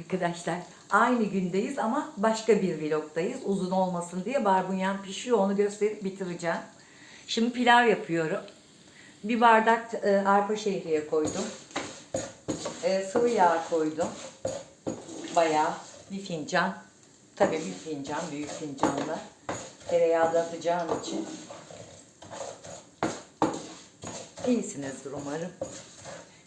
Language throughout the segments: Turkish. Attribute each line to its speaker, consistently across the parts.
Speaker 1: Arkadaşlar aynı gündeyiz ama başka bir vlogdayız. Uzun olmasın diye barbunyan pişiyor onu gösterip bitireceğim. Şimdi pilav yapıyorum. Bir bardak e, arpa şehriye koydum. E, sıvı yağ koydum. Bayağı bir fincan. Tabii bir fincan, büyük fincanla. Tereyağı da atacağım için. İyisinizdir umarım.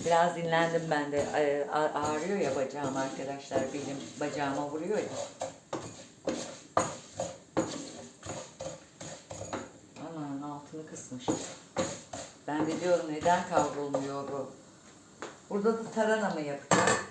Speaker 1: Biraz dinlendim ben de. Ee, Ağrıyor ya bacağım arkadaşlar. Belim bacağıma vuruyor ya. Aman altını kısmış. Ben de diyorum neden kavrulmuyor bu? Burada da tarhana mı yapacağım?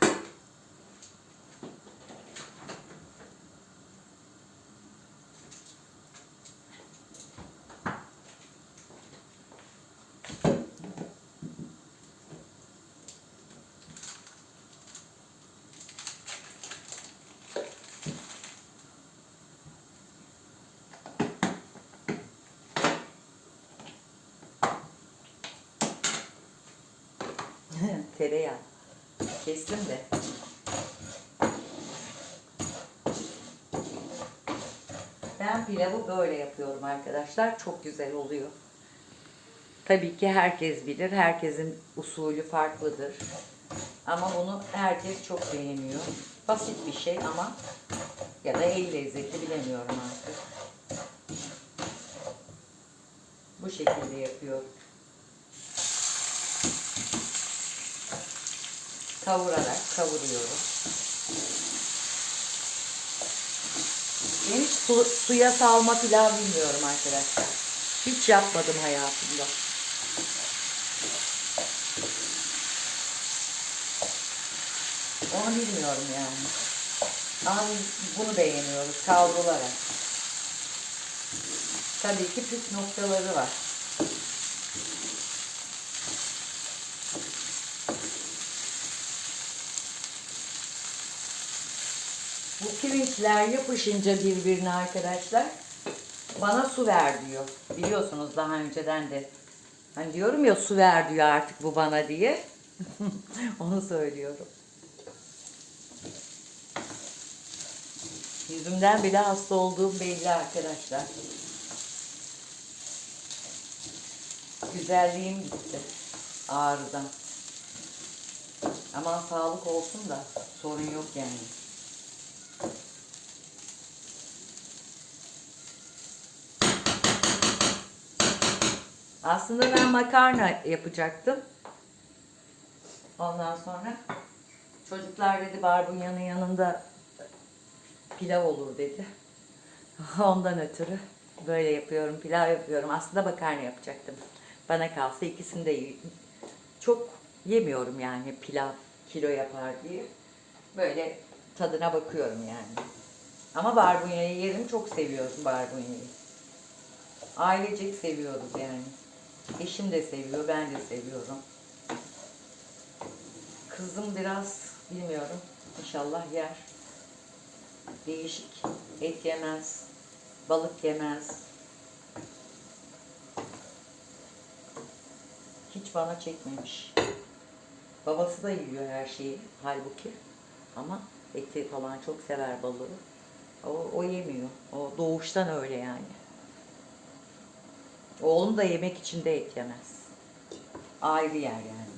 Speaker 1: Tereyağı. Kestim de. Ben pilavı böyle yapıyorum arkadaşlar. Çok güzel oluyor. Tabii ki herkes bilir. Herkesin usulü farklıdır. Ama bunu herkes çok beğeniyor. Basit bir şey ama ya da el lezzeti bilemiyorum artık. Bu şekilde yapıyorum. Kavurarak kavuruyorum. Ben hiç su, suya salma pilav bilmiyorum arkadaşlar. Hiç yapmadım hayatımda. Onu bilmiyorum yani. Ama bunu beğeniyoruz kavrularak. Tabii ki püf noktaları var. Bu pirinçler yapışınca birbirine arkadaşlar bana su ver diyor. Biliyorsunuz daha önceden de hani diyorum ya su ver diyor artık bu bana diye. Onu söylüyorum. Yüzümden bile hasta olduğum belli arkadaşlar. Güzelliğim gitti ağrıdan. Aman sağlık olsun da sorun yok yani. Aslında ben makarna yapacaktım. Ondan sonra çocuklar dedi barbunyanın yanında pilav olur dedi. Ondan ötürü böyle yapıyorum, pilav yapıyorum. Aslında makarna yapacaktım. Bana kalsa ikisini de. Çok yemiyorum yani pilav kilo yapar diye. Böyle tadına bakıyorum yani. Ama barbunyayı yerim, çok seviyorum barbunyayı. Ailecek seviyoruz yani. Eşim de seviyor, ben de seviyorum. Kızım biraz bilmiyorum. İnşallah yer. Değişik. Et yemez. Balık yemez. Hiç bana çekmemiş. Babası da yiyor her şeyi halbuki. Ama eti falan çok sever balığı. O, o yemiyor. O doğuştan öyle yani. Oğlum da yemek için de et yemez. Ayrı yer yani.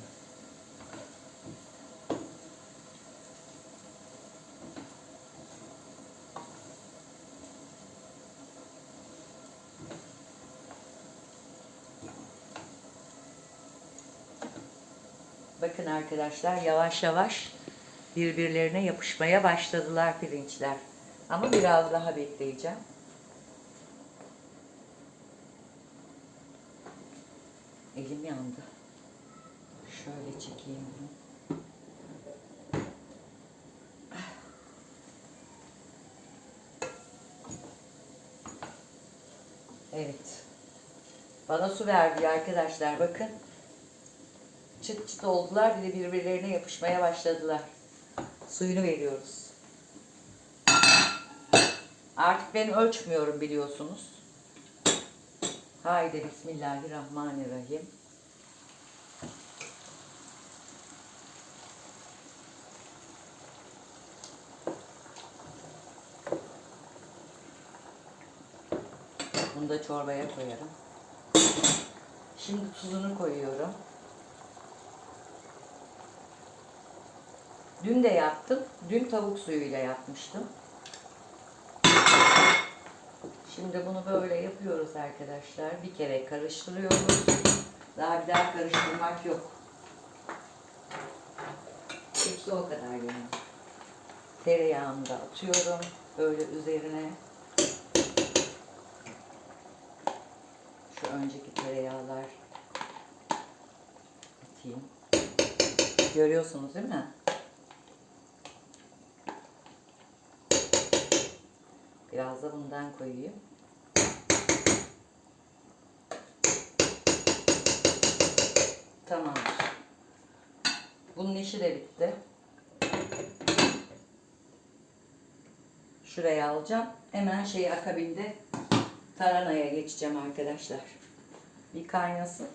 Speaker 1: Bakın arkadaşlar yavaş yavaş birbirlerine yapışmaya başladılar pirinçler. Ama biraz daha bekleyeceğim. Yandı. Şöyle çekeyim bunu. Evet. Bana su verdi arkadaşlar bakın. Çıt çıt oldular bir de birbirlerine yapışmaya başladılar. Suyunu veriyoruz. Artık ben ölçmüyorum biliyorsunuz. Haydi Bismillahirrahmanirrahim. Da çorbaya koyarım. Şimdi tuzunu koyuyorum. Dün de yaptım. Dün tavuk suyuyla yapmıştım. Şimdi bunu böyle yapıyoruz arkadaşlar. Bir kere karıştırıyoruz. Daha bir daha karıştırmak yok. Hepsi o kadar yani. Tereyağını da atıyorum. Böyle üzerine. Şu önceki tereyağlar atayım. Görüyorsunuz değil mi? Biraz da bundan koyayım. Tamamdır. Bunun işi de bitti. Şuraya alacağım. Hemen şeyi akabinde taranaya geçeceğim arkadaşlar. Bir kaynasın.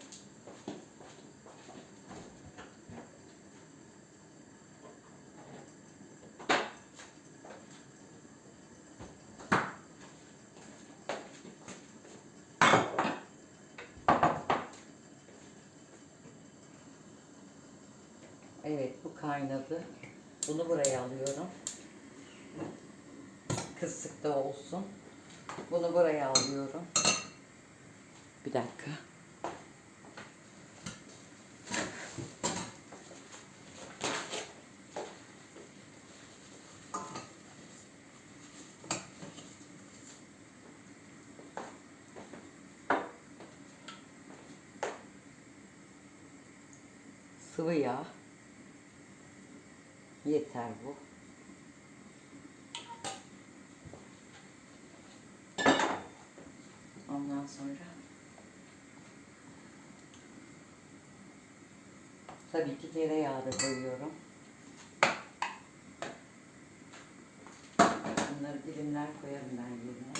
Speaker 1: Evet bu kaynadı. Bunu buraya alıyorum. Kısık da olsun. Bunu buraya alıyorum. Bir dakika. Sıvı yağ. Yeter bu. Ondan sonra tabii ki tereyağı da koyuyorum. Bunları dilimler koyarım ben yerine.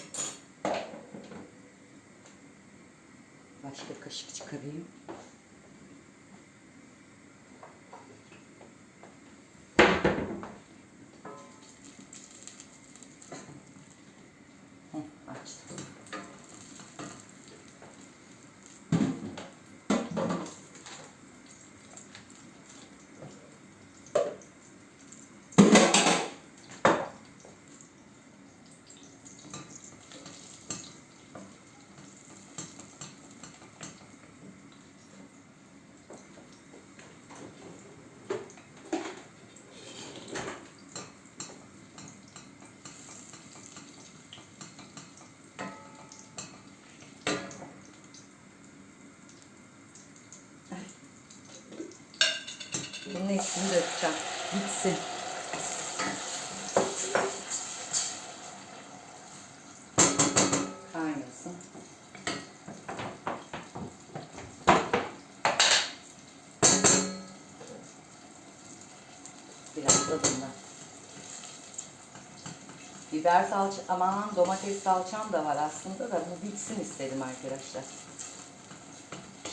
Speaker 1: Başka kaşık çıkarayım. Bunun hepsini dökeceğim. Bitsin. Kaynasın. Biraz da bundan. Biber salça, aman domates salçam da var aslında da bu bitsin istedim arkadaşlar.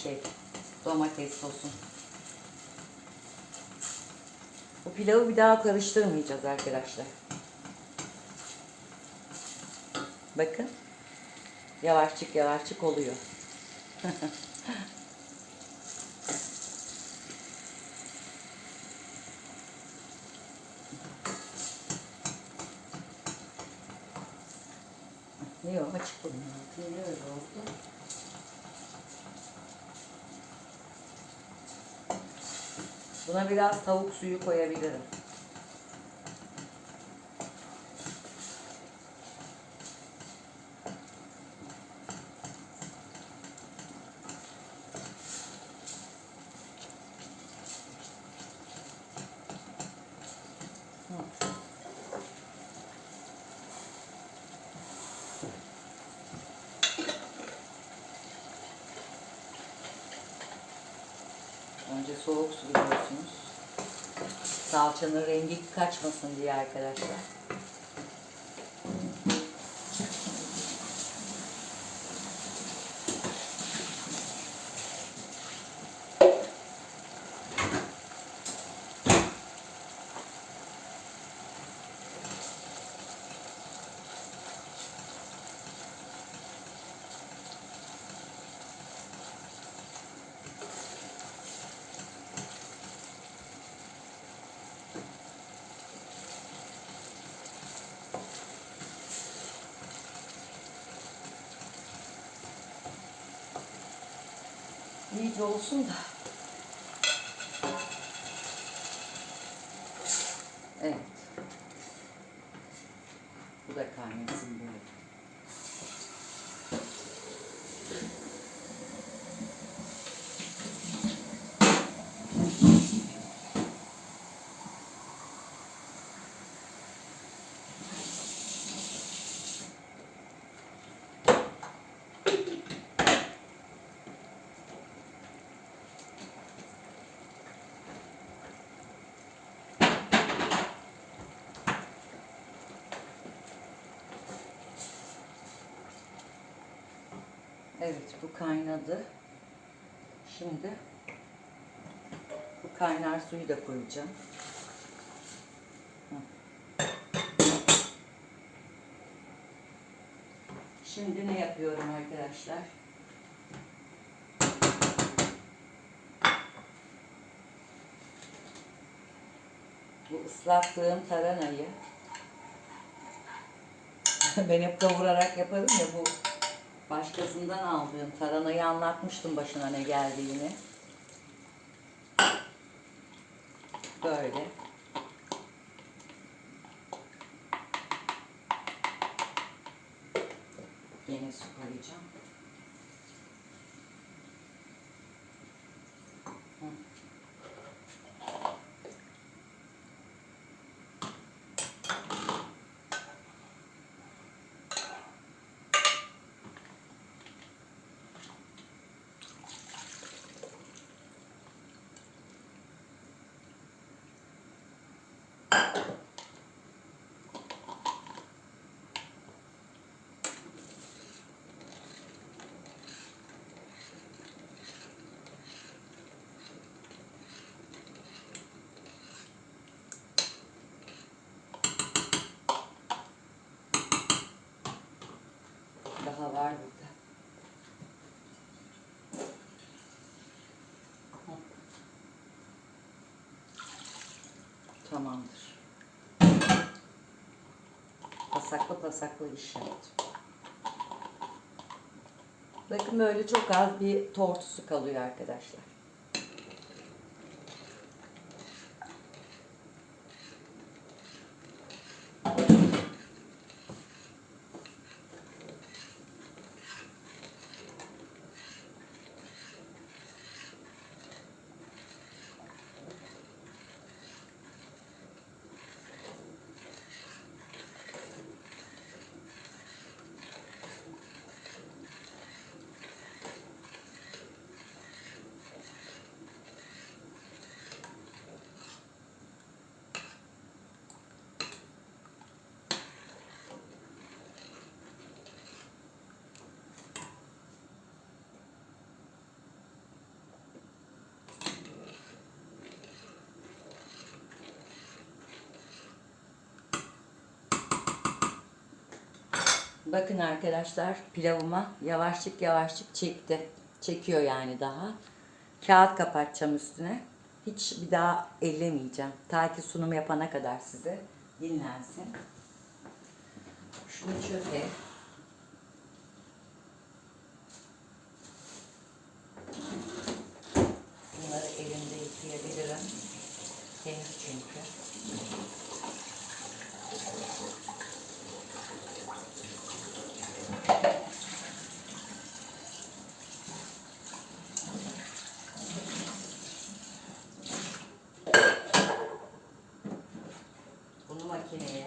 Speaker 1: Şey, domates sosu. Bu pilavı bir daha karıştırmayacağız arkadaşlar. Bakın. Yavaşçık yavaşçık oluyor. ne o açık bunun altı. Niye öyle oldu? Buna biraz tavuk suyu koyabilirim. Önce soğuk su biliyorsunuz. Salçanın rengi kaçmasın diye arkadaşlar. İyice olsun da. Evet. Bu da kaynasın böyle. Evet bu kaynadı. Şimdi bu kaynar suyu da koyacağım. Şimdi ne yapıyorum arkadaşlar? Bu ıslattığım taranayı ben hep kavurarak yaparım ya bu başkasından aldığım taranayı anlatmıştım başına ne geldiğini. Böyle. Yine su koyacağım. Hı. Daha var burada. Tamamdır. Pasaklı pasaklı iş yaptım. Bakın böyle çok az bir tortusu kalıyor arkadaşlar. Bakın arkadaşlar pilavıma yavaşçık yavaşçık çekti. Çekiyor yani daha. Kağıt kapatacağım üstüne. Hiç bir daha ellemeyeceğim. Ta ki sunum yapana kadar size dinlensin. Şunu çöpe. Bunları elimde yıkayabilirim. Temiz çünkü. Bunu makineye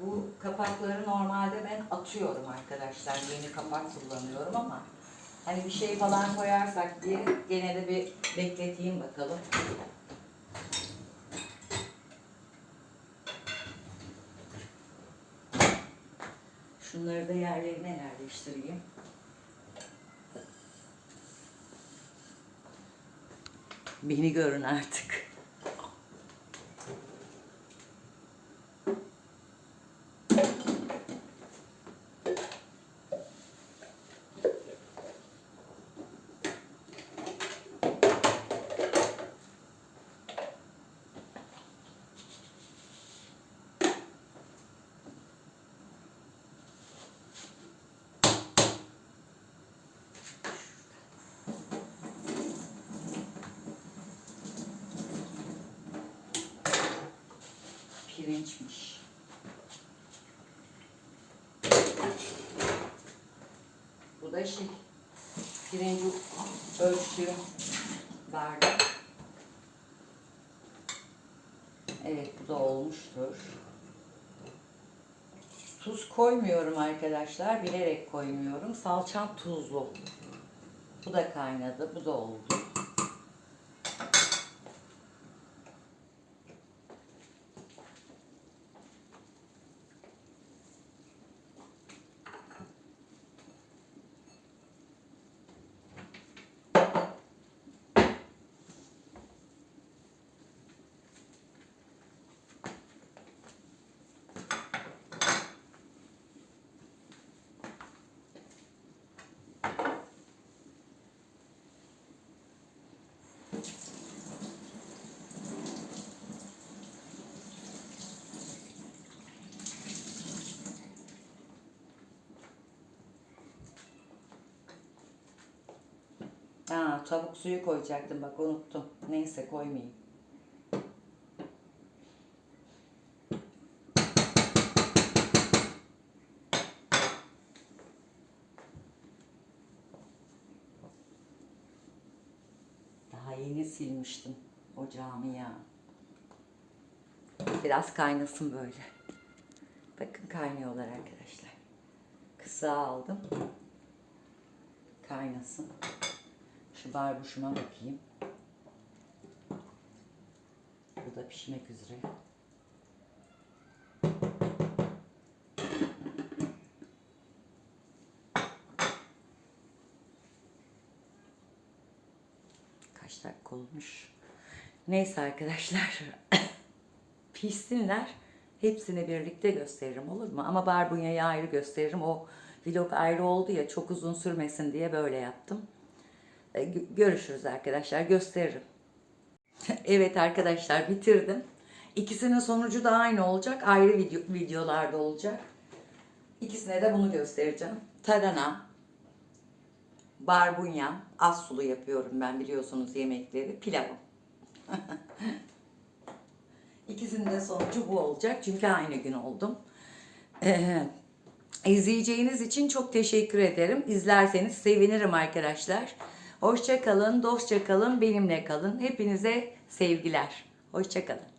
Speaker 1: Bu kapakları normalde ben atıyorum arkadaşlar. Yeni kapak kullanıyorum ama hani bir şey falan koyarsak diye gene de bir bekleteyim bakalım. Şunları da yerlerine yerleştireyim. Beni görün artık. Pirinçmiş. Bu da şey, pirinci ölçtüğüm bardak. Evet bu da olmuştur. Tuz koymuyorum arkadaşlar. Bilerek koymuyorum. Salçam tuzlu. Bu da kaynadı. Bu da oldu. Tavuk suyu koyacaktım bak unuttum. Neyse koymayayım. Daha yeni silmiştim ocağımı ya. Biraz kaynasın böyle. Bakın kaynıyorlar arkadaşlar. Kısa aldım. Kaynasın. Şu barbuşuma bakayım. Bu da pişmek üzere. Kaç dakika olmuş? Neyse arkadaşlar. Pişsinler. Hepsini birlikte gösteririm olur mu? Ama barbunyayı ayrı gösteririm. O vlog ayrı oldu ya çok uzun sürmesin diye böyle yaptım. E, gö- Görüşürüz arkadaşlar. Gösteririm. evet arkadaşlar bitirdim. İkisinin sonucu da aynı olacak. Ayrı video, videolarda olacak. İkisine de bunu göstereceğim. Tarhana, barbunya, az sulu yapıyorum ben biliyorsunuz yemekleri. Pilavım. İkisinin de sonucu bu olacak. Çünkü aynı gün oldum. Ee, izleyeceğiniz için çok teşekkür ederim. İzlerseniz sevinirim arkadaşlar. Hoşça kalın, dostça kalın, benimle kalın. Hepinize sevgiler. Hoşça kalın.